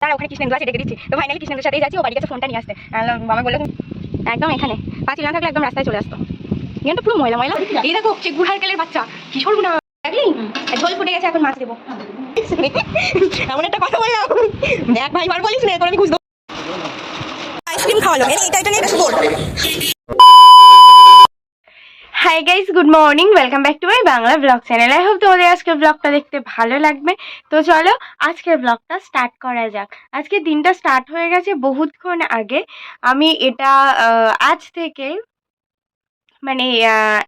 তারা ওখানে কৃষ্ণেন্দু আছে, ডেকে দিচ্ছি। তো ফাইনালি কৃষ্ণেন্দুর সাথেই যাচ্ছি, ও বাড়ি কাছে ফোনটা নিয়ে আসতে। মামা বলল, একদম এখানে। পাঁচিল না থাকলে একদম রাস্তায় চলে আসতো। গেমটা পুরো ময়লা ময়লা। এই দেখো সে গুড় হারকেলের বাচ্চা কিশোর গুণা দেখলি? ঝোল ফুটে গেছে, এখন মাছ দেবো। এমন একটা কথা বললাম। এক ভাই, বার বলিস না তোর আমি খুঁজবো আইসক্রিম খাওয়ালো। এটা এটা নিয়ে hi guys good morning welcome back to my Bangla blog channel I hope তোমাদের আজকের ব্লগটা দেখতে ভালো লাগবে। তো চলো, আজকের ব্লগটা স্টার্ট করা যাক। আজকে দিনটা স্টার্ট হয়ে গেছে বহুতক্ষণ আগে। আমি এটা আজ থেকে মানে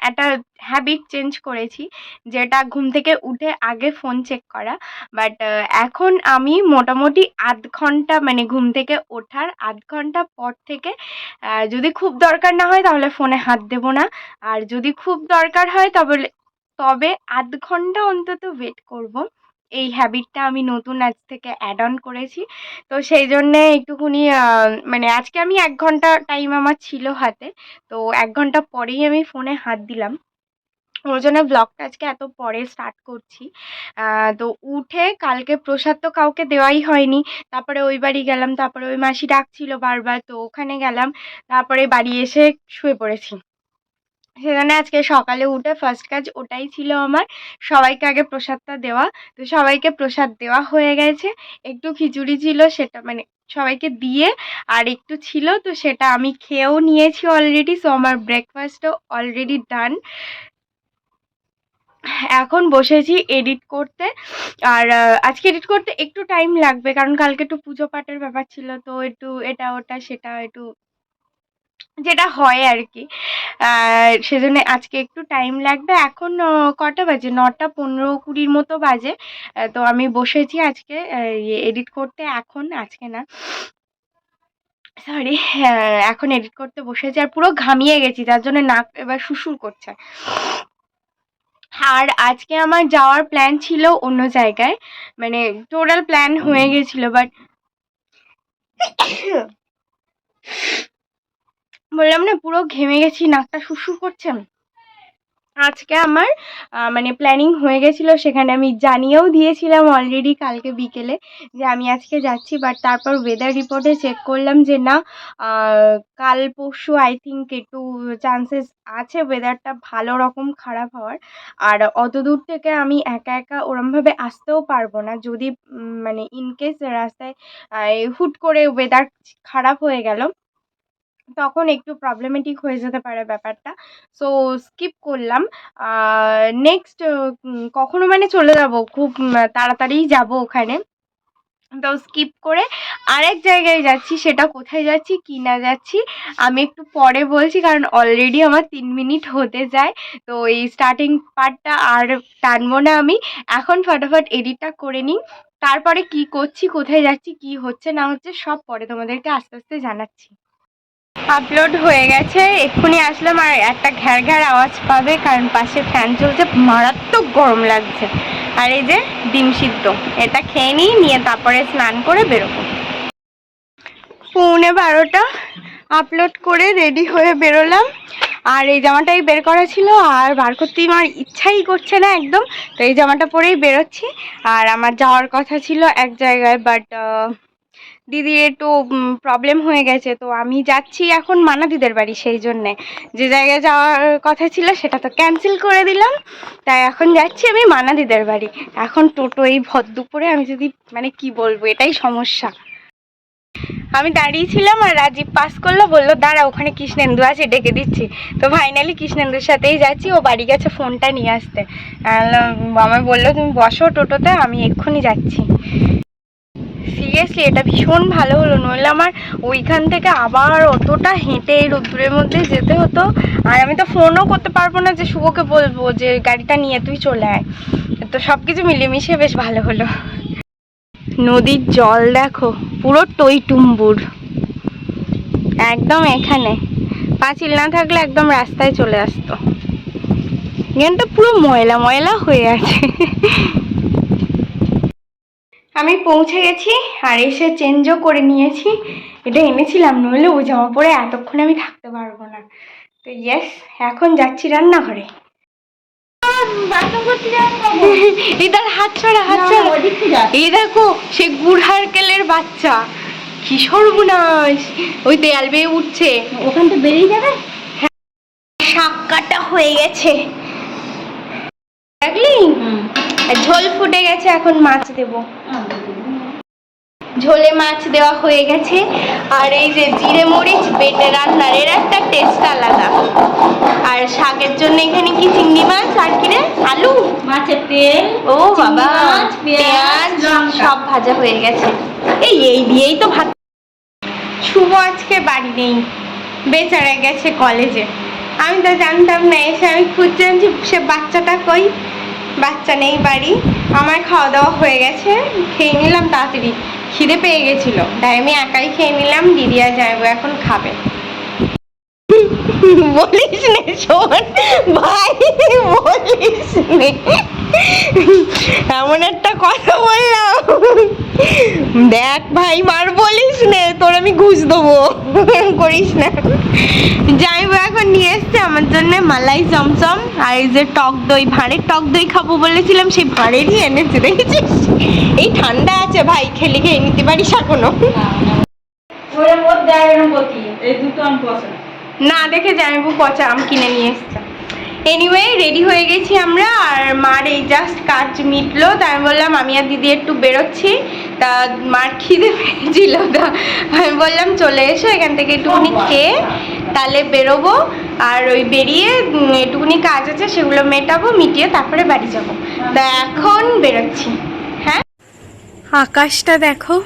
একটা হ্যাবিট চেঞ্জ করেছি যেটা ঘুম থেকে উঠে আগে ফোন চেক করা। বাট এখন আমি মোটামুটি আধ ঘণ্টা মানে ঘুম থেকে ওঠার আধ ঘণ্টা পর থেকে যদি খুব দরকার না হয় তাহলে ফোনে হাত দেবো না। আর যদি খুব দরকার হয় তবে তবে আধ ঘণ্টা অন্তত ওয়েট করব। এই হ্যাবিটটা আমি নতুন আজ থেকে অ্যাড অন করেছি। তো সেই জন্যে একটুখানি মানে আজকে আমি এক ঘণ্টা টাইম আমার ছিল হাতে। তো এক ঘণ্টা পরেই আমি ফোনে হাত দিলাম। ওর জন্য ব্লগটা আজকে এত পরে স্টার্ট করছি। তো উঠে কালকে প্রসাদ তো কাউকে দেওয়াই হয়নি। তারপরে ওই বাড়ি গেলাম, তারপরে ওই মাসি ডাকছিল বারবার, তো ওখানে গেলাম। তারপরে বাড়ি এসে শুয়ে পড়েছি। সেখানে আজকে সকালে উঠে ফার্স্ট কাজ ওটাই ছিল আমার। সবাইকে আগে প্রসাদটা দেওয়া। তো সবাইকে প্রসাদ দেওয়া হয়ে গেছে। একটু খিচুড়ি ছিল সেটা মানে সবাইকে দিয়ে আর একটু ছিল তো সেটা আমি খেয়েও নিয়েছি অলরেডি সো আমার ব্রেকফাস্টও অলরেডি ডান এখন বসেছি এডিট করতে। আর আজকে এডিট করতে একটু টাইম লাগবে, কারণ কালকে একটু পুজো পাঠের ব্যাপার ছিল, তো একটু এটা ওটা সেটা একটু যেটা হয় আর কি সেজন্য আজকে একটু টাইম লাগবে। এখন কটা বাজে? নটা পনেরো কুড়ির মতো বাজে। তো আমি বসেছি আজকে এডিট করতে। এখন, আজকে না সরি এখন এডিট করতে বসেছি আর পুরো ঘামিয়ে গেছি, যার জন্য নাক এবার শুশুর করছে। আর আজকে আমার যাওয়ার প্ল্যান ছিল অন্য জায়গায়। মানে টোটাল প্ল্যান হয়ে গেছিল বাট বললাম না, পুরো ঘেমে গেছি, নাকটা শুশুর করছে আজকে আমার মানে প্ল্যানিং হয়ে গেছিল, সেখানে আমি জানিয়েও দিয়েছিলাম অলরেডি কালকে বিকেলে যে আমি আজকে যাচ্ছি বাট তারপর ওয়েদার রিপোর্টে চেক করলাম যে না কাল পরশু আই থিঙ্ক একটু চান্সেস আছে ওয়েদারটা ভালো রকম খারাপ হওয়ার। আর অত দূর থেকে আমি একা একা ওরমভাবে আসতেও পারব না, যদি মানে ইনকেস রাস্তায় হুট করে ওয়েদার খারাপ হয়ে গেল তখন একটু প্রবলেমেটিক হয়ে যেতে পারে ব্যাপারটা। সো স্কিপ করলাম। নেক্সট কখনো মানে চলে যাব, খুব তাড়াতাড়িই যাব ওখানে। তো স্কিপ করে আরেক জায়গায় যাচ্ছি, সেটা কোথায় যাচ্ছি, কি না যাচ্ছি, আমি একটু পরে বলছি, কারণ অলরেডি আমার তিন মিনিট হতে যায়। তো এই স্টার্টিং পার্টটা আর টানবো না আমি। এখন ফটাফট এডিটটা করে নিই। তারপরে কি করছি, কোথায় যাচ্ছি, কি হচ্ছে, না হচ্ছে, সব পরে তোমাদেরকে আস্তে আস্তে জানাচ্ছি। আপলোড হয়ে গেছে। এক্ষুনি আসলাম আর একটা ঘ্যার ঘ্যার আওয়াজ পাবে, কারণ পাশে ফ্যান চলছে, মারাত্মক গরম লাগছে। আর এই যে ডিম সিদ্ধ, এটা খেয়ে নিই, নিয়ে তারপরে স্নান করে বেরোবো। পৌনে বারোটা আপলোড করে রেডি হয়ে বেরোলাম। আর এই জামাটাই বের করা ছিল, আর বার করতে আমার ইচ্ছাই করছে না একদম। তো এই জামাটা পরেই বেরোচ্ছি। আর আমার যাওয়ার কথা ছিল এক জায়গায় বাট দিদির একটু প্রবলেম হয়ে গেছে, তো আমি যাচ্ছি এখন মানা দিদের বাড়ি সেই জন্যে। যে জায়গায় যাওয়ার কথা ছিল সেটা তো ক্যান্সেল করে দিলাম। তাই এখন যাচ্ছি আমি মানা দিদের বাড়ি। এখন টোটো এই ভর দুপুরে আমি যদি মানে কি বলব, এটাই সমস্যা। আমি দাঁড়িয়েছিলাম আর রাজীব পাস করল, বলল দাঁড়া ওখানে কৃষ্ণেন্দু আছে, ডেকে দিচ্ছি। তো ফাইনালি কৃষ্ণেন্দুর সাথেই যাচ্ছি, ও বাড়ি গেছে ফোনটা নিয়ে আসতে। আমায় বলল, তুমি বসো টোটোতে, আমি এক্ষুনি যাচ্ছি। সিরিয়াসলি এটা ভীষণ ভালো হলো। নইলে আমার ওইখান থেকে আবার অতটা হেঁটে এই রোদ্দুরের মধ্যে যেতে হতো। আর আমি তো ফোনও করতে পারব না যে শুভকে বলব যে, গাড়িটা নিয়ে তুই চলে আয়। তো সব কিছু মিলেমিশে বেশ ভালো হলো। নদীর জল দেখো, পুরো টই টুম্বুর একদম এখানে। পাঁচিল না থাকলে একদম রাস্তায় চলে আসতো। এখানটা পুরো ময়লা ময়লা হয়ে আছে। আমি পৌঁছে গেছি আর এসে চেঞ্জও করে নিয়েছি। এটা এনেছিলাম নইলে ওই জামা পরে এতক্ষণ আমি থাকতে পারব না। তো ইয়েস এখন যাচ্ছি রান্নাঘরে। হাত ছড়া হাত ছড়া। এই দেখো সে গুড়হারকেলের বাচ্চা। কি সর্বনাশ। ওই দেয়াল বেয়ে উঠছে। ওখান থেকে বেরিয়ে যাবে? শাক কাটা হয়ে গেছে। দেখলি আর ঝোল ফুটে গেছে এখন মাছ দেবো। ঝোলে মাছ দেওয়া হয়ে গেছে আর এই যে জিরে মরিচ বেটে রান্নার এর একটা টেস্ট আলাদা। আর শাকের জন্য এখানে কি চিংড়ি মাছ আর কি রে? আলু? মাছের তেল ও বাবা পেঁয়াজ সব ভাজা হয়ে গেছে। এই এই দিয়েই তো ভাত। শুভ আজকে বাড়ি নেই। বেচারা গেছে কলেজে। আমি তো জানতাম না এসে আমি খুঁজছিলাম যে সে বাচ্চাটা কই? বাচ্চা নেই বাড়ি, আমার খাওয়া দাওয়া হয়ে গেছে, খেয়ে নিলাম তাড়াতাড়ি। খিদে পেয়ে গেছিল। তাই আমি একাই খেয়ে নিলাম, দিদি আর যাইবো এখন খাবে। বলিস নে, শোন। ভাই, বলিস নে। এমন একটা কথা বললাম। দেখ ভাই মার বলিস নে তোর আমি ঘুষ দেবো। করিস না। যাইবো এখন নিয়ে এসছে আমার জন্য মালাই চমচম আর এই যে টক দই ভাঁড়ের টক দই খাব বলেছিলাম সেই ভাঁড়েরই এনেছে দেখেছিস? এই ঠান্ডা আছে ভাই খেলে খেয়ে নিতে পারিস এখনও। না দেখে জামাইবু পচা আম কিনে নিয়ে এসছে। এনিওয়ে রেডি হয়ে গেছি আমরা আর মার এই জাস্ট কাজ মিটলো তাই আমি বললাম আমি আর দিদি একটু বেরোচ্ছি। তা মার খিদে পেয়েছিল তা আমি বললাম চলে এসো এখান থেকে একটুখানি খেয়ে তাহলে বেরোবো। আর ওই বেরিয়ে একটুখানি কাজ আছে সেগুলো মেটাবো মিটিয়ে তারপরে বাড়ি যাব। তা এখন বেরোচ্ছি। হ্যাঁ? আকাশটা দেখো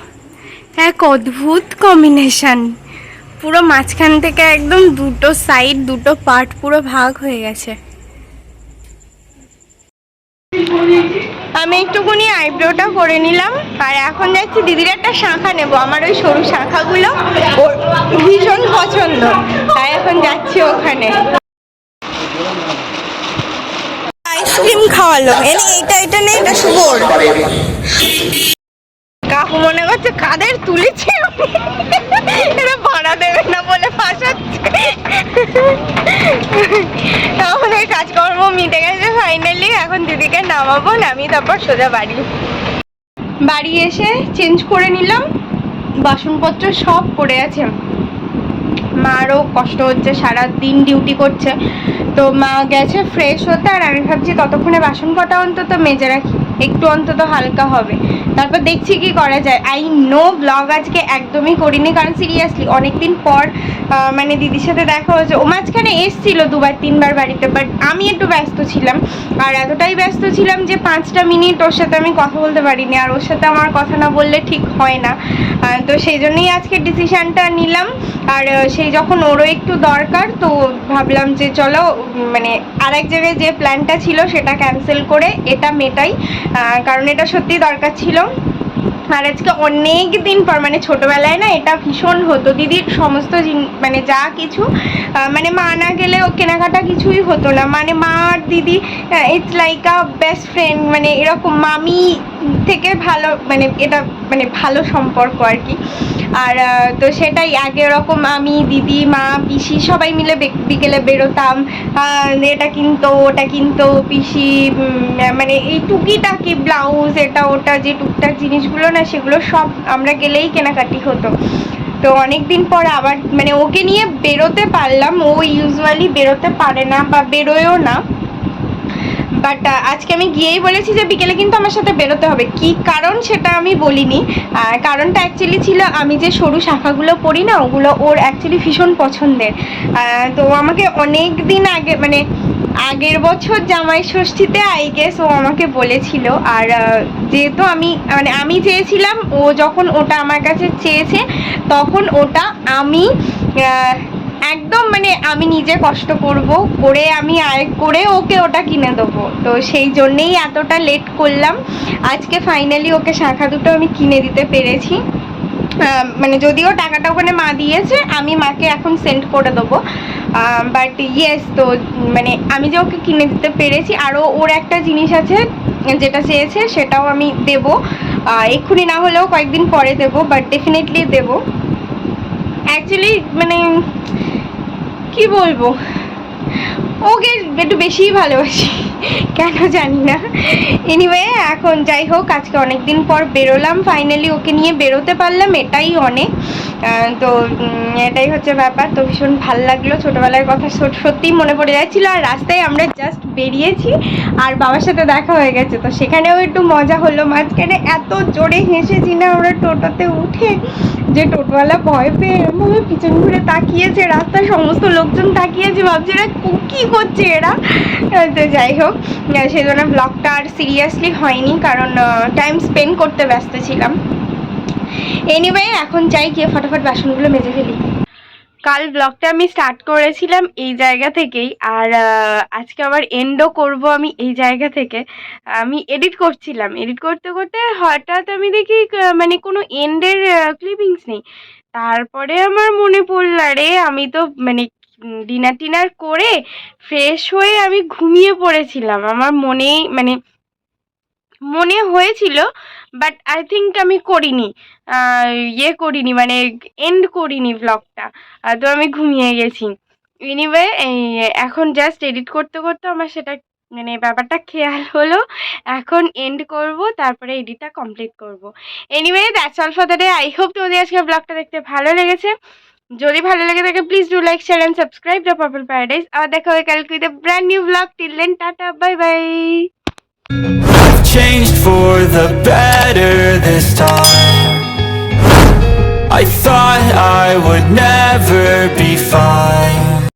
এক অদ্ভুত কম্বিনেশন পুরো মাঝখান থেকে একদম দুটো সাইড দুটো পার্ট পুরো ভাগ হয়ে গেছে। আমি একটুখানি আইব্রোটা করে নিলাম, আর এখন যাচ্ছি, দিদির একটা শাঁখা নেব, আমার ওই সরু শাঁখাগুলো ওর ভীষণ পছন্দ। তাই এখন যাচ্ছি ওখানে। আইসক্রিম খাওয়ালো। এনে এটা এটা নেই এটা শুভর। কাকু মনে করছে কাদের তুলেছে এরা ভাড়া দেবে না বলে ফাঁসাচ্ছে। কাজকর্ম মিটে গেছে ফাইনালি এখন দিদিকে নামাবো নামি তারপর সোজা বাড়ি। বাড়ি এসে চেঞ্জ করে নিলাম, বাসনপত্র সব পড়ে আছে। মারও কষ্ট হচ্ছে সারা দিন ডিউটি করছে। তো মা গেছে ফ্রেশ হতে, আর আমি ভাবছি ততক্ষণে বাসন কটা অন্তত মেজে রাখি। একটু অন্তত হালকা হবে। তারপর দেখছি কি করা যায়। আই নো ব্লগ আজকে একদমই করিনি, কারণ সিরিয়াসলি অনেকদিন পর মানে দিদির সাথে দেখা হয়েছে। ও মাঝখানে এসছিল দুবার, তিনবার বাড়িতে বাট আমি একটু ব্যস্ত ছিলাম। আর এতটাই ব্যস্ত ছিলাম যে পাঁচটা মিনিট ওর সাথে আমি কথা বলতে পারিনি, আর ওর সাথে আমার কথা না বললে ঠিক হয় না। তো সেই জন্যই আজকে ডিসিশানটা নিলাম। আর সেই যখন ওরও একটু দরকার, তো ভাবলাম যে চলো মানে আরেক জায়গায় যে প্ল্যানটা ছিল সেটা ক্যান্সেল করে এটা মেটাই। কারণ এটা সত্যি দরকার ছিল। আর আজকে অনেক দিন পর মানে ছোটবেলায় না এটা ভীষণ হতো। দিদির সমস্ত মানে যা কিছু মানে মা না গেলে ও কেনাকাটা কিছুই হতো না। মানে মা আর দিদি it's like a best friend মানে এরকম মামি থেকে ভালো মানে এটা মানে ভালো সম্পর্ক আর কি। আর তো সেটাই, আগে ওরকম আমি, দিদি, মা, পিসি সবাই মিলে বিকেলে বেরোতাম। এটা কিনতো, ওটা কিনতো, পিসি মানে এই টুকিটাকি ব্লাউজ, এটা ওটা যে টুকটাক জিনিসগুলো না, সেগুলো সব আমরা গেলেই কেনাকাটি হতো। তো অনেকদিন পর আবার মানে ওকে নিয়ে বেরোতে পারলাম, ও ইউজুয়ালি বেরোতে পারে না বা বেরোয়ও না। বাট আজকে আমি গিয়েই বলেছি যে বিকেলে কিন্তু আমার সাথে বেরোতে হবে। কি কারণ সেটা আমি বলিনি। কারণটা অ্যাকচুয়ালি ছিল আমি যে সরু শাখাগুলো পড়ি না, ওগুলো ওর অ্যাকচুয়ালি ভীষণ পছন্দের। তো আমাকে অনেক দিন আগে মানে আগের বছর জামাই ষষ্ঠীতে আই গেস ও আমাকে বলেছিল। আর যেহেতু আমি মানে আমি চেয়েছিলাম, ও যখন ওটা আমার কাছে চেয়েছে, তখন ওটা আমি একদম মানে আমি নিজে কষ্ট করব, করে আমি আয় করে ওকে ওটা কিনে দেবো। তো সেই জন্যেই এতটা লেট করলাম। আজকে ফাইনালি ওকে শাখা দুটো আমি কিনে দিতে পেরেছি। মানে যদিও টাকাটা ওখানে মা দিয়েছে, আমি মাকে এখন সেন্ড করে দেবো। বাট ইয়েস তো মানে আমি যে ওকে কিনে দিতে পেরেছি আরও ওর একটা জিনিস আছে যেটা চেয়েছে, সেটাও আমি দেবো। এক্ষুনি না হলেও কয়েকদিন পরে দেবো বাট ডেফিনেটলি দেবো। অ্যাকচুয়ালি মানে কি বলব? ওকে একটু বেশিই ভালোবাসি, কেন জানি না। এনিওয়ে এখন যাই হোক, আজকে অনেক দিন পর বেরোলাম। ফাইনালি ওকে নিয়ে বেরোতে পারলাম, এটাই অনেক। তো এটাই হচ্ছে ব্যাপার। তো ভীষণ ভালো লাগল ছোটোবেলার কথা। সত্যিই মনে পড়ে যাচ্ছিল। আর রাস্তায় আমরা জাস্ট বেরিয়েছি আর বাবার সাথে দেখা হয়ে গেছে। তো সেখানেও একটু মজা হলো। মাঝখানে এত জোরে হেসেছি না আমরা টোটোতে উঠে যে টোটোওয়ালা ভয় পেয়ে এরমভাবে পিছন ঘুরে তাকিয়েছে রাস্তায় সমস্ত লোকজন তাকিয়েছে। ভাবছে, এরা কো- করছে এরা। তো যাই হোক সেই জন্য ব্লগটা আর সিরিয়াসলি হয়নি কারণ টাইম স্পেন্ড করতে ব্যস্ত ছিলাম। এনিওয়ে এখন যাই গিয়ে ফটাফট বাসনগুলো মেজে ফেলি। কাল ব্লগটা আমি স্টার্ট করেছিলাম এই জায়গা থেকেই, আর আজকে আবার এন্ডও করব আমি এই জায়গা থেকে। আমি এডিট করছিলাম। এডিট করতে করতে হঠাৎ আমি দেখি মানে কোনো এন্ডের ক্লিপিংস নেই। তারপরে আমার মনে পড়ল রে আমি তো মানে ডিনার টিনার করে ফ্রেশ হয়ে আমি ঘুমিয়ে পড়েছিলাম। আমার মনেই মানে মনে হয়েছিল বাট আই থিঙ্ক আমি করিনি। ইয়ে করিনি মানে এন্ড করিনি ব্লগটা তো আমি ঘুমিয়ে গেছি। এনিওয়ে এখন জাস্ট এডিট করতে করতে আমার সেটা মানে ব্যাপারটা খেয়াল হলো। এখন এন্ড করব, তারপরে এডিটটা কমপ্লিট করব। Anyway that's all for the day I hope তোমাদের আজকে ব্লগটা দেখতে ভালো লেগেছে। যদি ভালো লেগে থাকে please do like share and subscribe the purple paradise আবার দেখা হবে কালকে with brand new blog till then tata bye bye I've changed for the better this time. I thought I would never be fine.